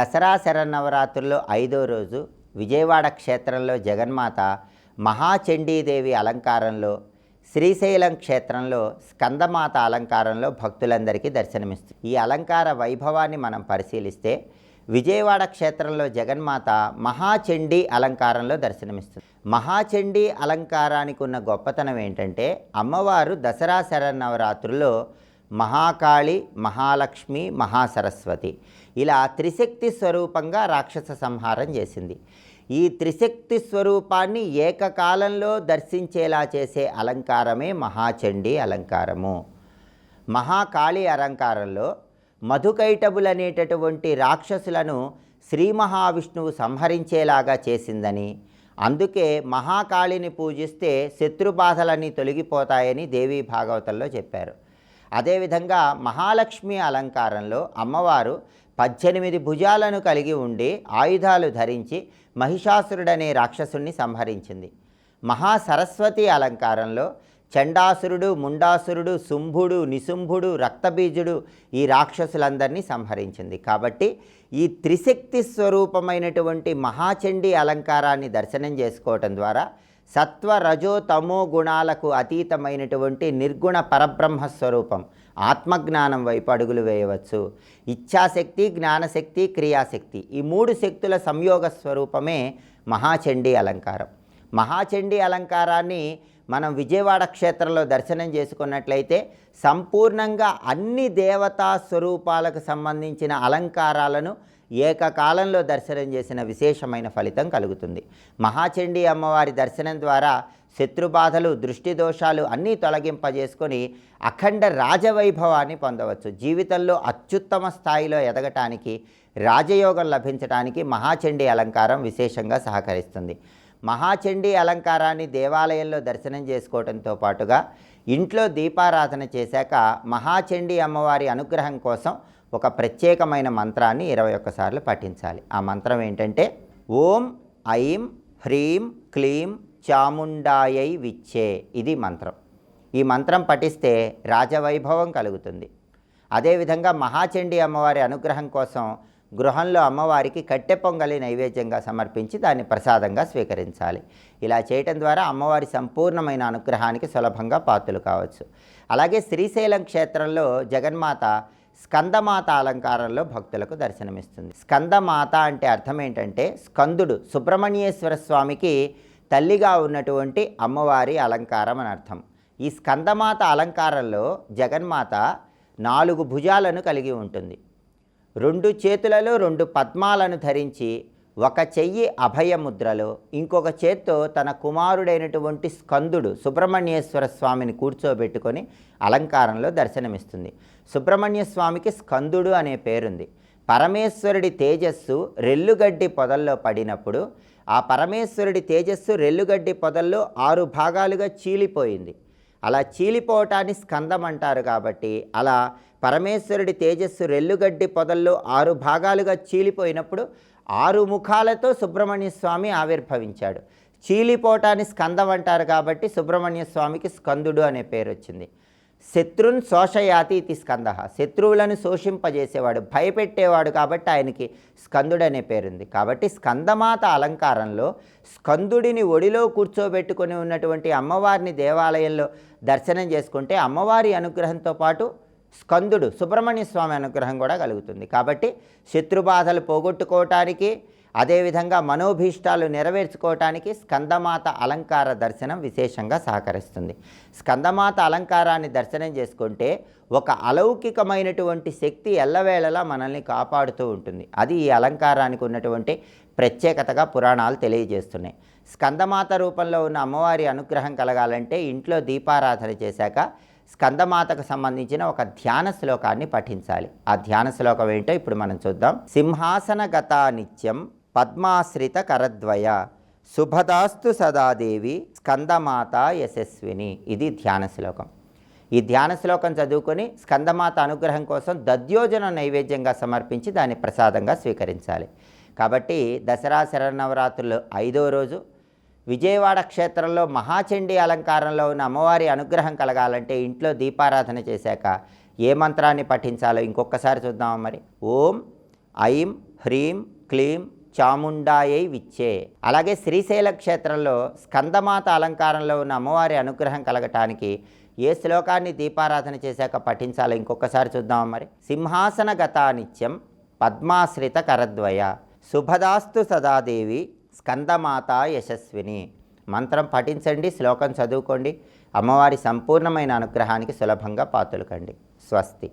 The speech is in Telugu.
దసరా శరన్నవరాత్రుల్లో ఐదో రోజు విజయవాడ క్షేత్రంలో జగన్మాత మహాచండీదేవి అలంకారంలో శ్రీశైలం క్షేత్రంలో స్కందమాత అలంకారంలో భక్తులందరికీ దర్శనమిస్తుంది ఈ అలంకార వైభవాన్ని మనం పరిశీలిస్తే విజయవాడ క్షేత్రంలో జగన్మాత మహాచండీ అలంకారంలో దర్శనమిస్తుంది. మహాచండీ అలంకారానికి ఉన్న గొప్పతనం ఏంటంటే అమ్మవారు దసరా శరన్నవరాత్రుల్లో మహాకాళి మహాలక్ష్మి మహాసరస్వతి. ఇలా త్రిశక్తి స్వరూపంగా రాక్షస సంహారం చేసింది. ఈ త్రిశక్తి స్వరూపాన్ని ఏకకాలంలో దర్శించేలా చేసే అలంకారమే మహాచండీ అలంకారము. మహాకాళి అలంకారంలో మధుకైటబులనేటటువంటి రాక్షసులను శ్రీ మహావిష్ణువు సంహరించేలాగా చేసిందని అందుకే మహాకాళిని పూజిస్తే శత్రుబాధలన్నీ తొలగిపోతాయని దేవీ భాగవతంలో చెప్పారు. అదేవిధంగా మహాలక్ష్మి అలంకారంలో అమ్మవారు పద్దెనిమిది భుజాలను కలిగి ఉండి ఆయుధాలు ధరించి మహిషాసురుడనే రాక్షసుణ్ణి సంహరించింది. మహాసరస్వతి అలంకారంలో చండాసురుడు ముండాసురుడు శుంభుడు నిశుంభుడు రక్తబీజుడు ఈ రాక్షసులందరినీ సంహరించింది. కాబట్టి ఈ త్రిశక్తి స్వరూపమైనటువంటి మహాచండీ అలంకారాన్ని దర్శనం చేసుకోవటం ద్వారా సత్వ రజో తమో గుణాలకు అతీతమైనటువంటి నిర్గుణ పరబ్రహ్మ స్వరూపం. ఆత్మజ్ఞానం వైపు అడుగులు వేయవచ్చు. ఇచ్ఛాశక్తి జ్ఞానశక్తి క్రియాశక్తి ఈ మూడు శక్తుల సంయోగ స్వరూపమే మహాచండీ అలంకారం. మహాచండీ అలంకారాన్ని మనం విజయవాడ క్షేత్రంలో దర్శనం చేసుకున్నట్లయితే సంపూర్ణంగా అన్ని దేవతా స్వరూపాలకు సంబంధించిన అలంకారాలను ఏకకాలంలో దర్శనం చేసిన విశేషమైన ఫలితం కలుగుతుంది. మహాచండీ అమ్మవారి దర్శనం ద్వారా శత్రుబాధలు దృష్టి దోషాలు అన్నీ తొలగింపజేసుకొని అఖండ రాజవైభవాన్ని పొందవచ్చు. జీవితంలో అత్యుత్తమ స్థాయిలో ఎదగటానికి రాజయోగం లభించడానికి మహాచండీ అలంకారం విశేషంగా సహకరిస్తుంది. మహాచండీ అలంకారాన్ని దేవాలయంలో దర్శనం చేసుకోవడంతో పాటుగా ఇంట్లో దీపారాధన చేశాక మహాచండీ అమ్మవారి అనుగ్రహం కోసం ఒక ప్రత్యేకమైన మంత్రాన్ని ఇరవై ఒక్కసార్లు పఠించాలి. ఆ మంత్రం ఏంటంటే ఓం ఐం హ్రీం క్లీం చాముండాయై విచ్చే ఇది మంత్రం. ఈ మంత్రం పఠిస్తే రాజవైభవం కలుగుతుంది. అదేవిధంగా మహాచండీ అమ్మవారి అనుగ్రహం కోసం గృహంలో అమ్మవారికి కట్టె పొంగలి నైవేద్యంగా సమర్పించి దాన్ని ప్రసాదంగా స్వీకరించాలి. ఇలా చేయటం ద్వారా అమ్మవారి సంపూర్ణమైన అనుగ్రహానికి సులభంగా పాత్రలు కావచ్చు. అలాగే శ్రీశైలం క్షేత్రంలో జగన్మాత స్కందమాత అలంకారంలో భక్తులకు దర్శనమిస్తుంది. స్కందమాత అంటే అర్థం ఏంటంటే స్కందుడు సుబ్రహ్మణ్యేశ్వర స్వామికి తల్లిగా ఉన్నటువంటి అమ్మవారి అలంకారం అని అర్థం. ఈ స్కందమాత అలంకారంలో జగన్మాత నాలుగు భుజాలను కలిగి ఉంటుంది. రెండు చేతులలో రెండు పద్మాలను ధరించి ఒక చెయ్యి అభయముద్రలో ఇంకొక చేత్తో తన కుమారుడైనటువంటి స్కందుడు సుబ్రహ్మణ్యేశ్వర స్వామిని కూర్చోబెట్టుకొని అలంకారంలో దర్శనమిస్తుంది. సుబ్రహ్మణ్య స్వామికి స్కందుడు అనే పేరుంది. పరమేశ్వరుడి తేజస్సు రెల్లుగడ్డి పొదల్లో పడినప్పుడు ఆ పరమేశ్వరుడి తేజస్సు రెల్లుగడ్డి పొదల్లో ఆరు భాగాలుగా చీలిపోయింది. అలా చీలిపోవటాన్ని స్కందం అంటారు కాబట్టి అలా పరమేశ్వరుడి తేజస్సు రెల్లుగడ్డి పొదల్లో ఆరు భాగాలుగా చీలిపోయినప్పుడు ఆరు ముఖాలతో సుబ్రహ్మణ్య స్వామి ఆవిర్భవించాడు. చీలిపోవటాన్ని స్కందం అంటారు కాబట్టి సుబ్రహ్మణ్య స్వామికి స్కందుడు అనే పేరు వచ్చింది శత్రున్ శోషయాతి ఇది స్కంద. శత్రువులను శోషింపజేసేవాడు భయపెట్టేవాడు కాబట్టి ఆయనకి స్కందుడు అనే పేరుంది. కాబట్టి స్కందమాత అలంకారంలో స్కందుడిని ఒడిలో కూర్చోబెట్టుకొని ఉన్నటువంటి అమ్మవారిని దేవాలయంలో దర్శనం చేసుకుంటే అమ్మవారి అనుగ్రహంతో పాటు స్కందుడు సుబ్రహ్మణ్య స్వామి అనుగ్రహం కూడా కలుగుతుంది. కాబట్టి శత్రుబాధలు పోగొట్టుకోవటానికి అదేవిధంగా మనోభీష్టాలు నెరవేర్చుకోవటానికి స్కందమాత అలంకార దర్శనం విశేషంగా సహకరిస్తుంది. స్కందమాత అలంకారాన్ని దర్శనం చేసుకుంటే ఒక అలౌకికమైనటువంటి శక్తి ఎల్లవేళలా మనల్ని కాపాడుతూ ఉంటుంది. అది ఈ అలంకారానికి ఉన్నటువంటి ప్రత్యేకతగా పురాణాలు తెలియజేస్తున్నాయి. స్కందమాత రూపంలో ఉన్న అమ్మవారి అనుగ్రహం కలగాలంటే ఇంట్లో దీపారాధన చేశాక స్కందమాతకు సంబంధించిన ఒక ధ్యాన శ్లోకాన్ని పఠించాలి. ఆ ధ్యాన శ్లోకం ఏంటో ఇప్పుడు మనం చూద్దాం. సింహాసనగత నిత్యం పద్మాశ్రిత కరద్వయ శుభదాస్తు సదాదేవి స్కందమాత యశస్విని. ఇది ధ్యాన శ్లోకం. ఈ ధ్యాన శ్లోకం చదువుకొని స్కందమాత అనుగ్రహం కోసం దద్యోజన నైవేద్యంగా సమర్పించి దాన్ని ప్రసాదంగా స్వీకరించాలి. కాబట్టి దసరా శరణవరాత్రులు ఐదో రోజు విజయవాడ క్షేత్రంలో మహాచండీ అలంకారంలో ఉన్న అమ్మవారి అనుగ్రహం కలగాలంటే ఇంట్లో దీపారాధన చేశాక ఏ మంత్రాన్ని పఠించాలో ఇంకొకసారి చూద్దామా మరి. ఓం ఐం హ్రీం క్లీం చాముండాయై విచ్చే. అలాగే శ్రీశైల క్షేత్రంలో స్కందమాత అలంకారంలో ఉన్న అమ్మవారి అనుగ్రహం కలగటానికి ఏ శ్లోకాన్ని దీపారాధన చేశాక పఠించాలో ఇంకొకసారి చూద్దాం మరి. సింహాసన గతా నిత్యం పద్మాశ్రిత కరద్వయ. శుభదాస్తు సదాదేవి. స్కందమాత యశస్విని. మంత్రం పఠించండి శ్లోకం చదువుకోండి. అమ్మవారి సంపూర్ణమైన అనుగ్రహానికి సులభంగా పాతులకండి స్వస్తి.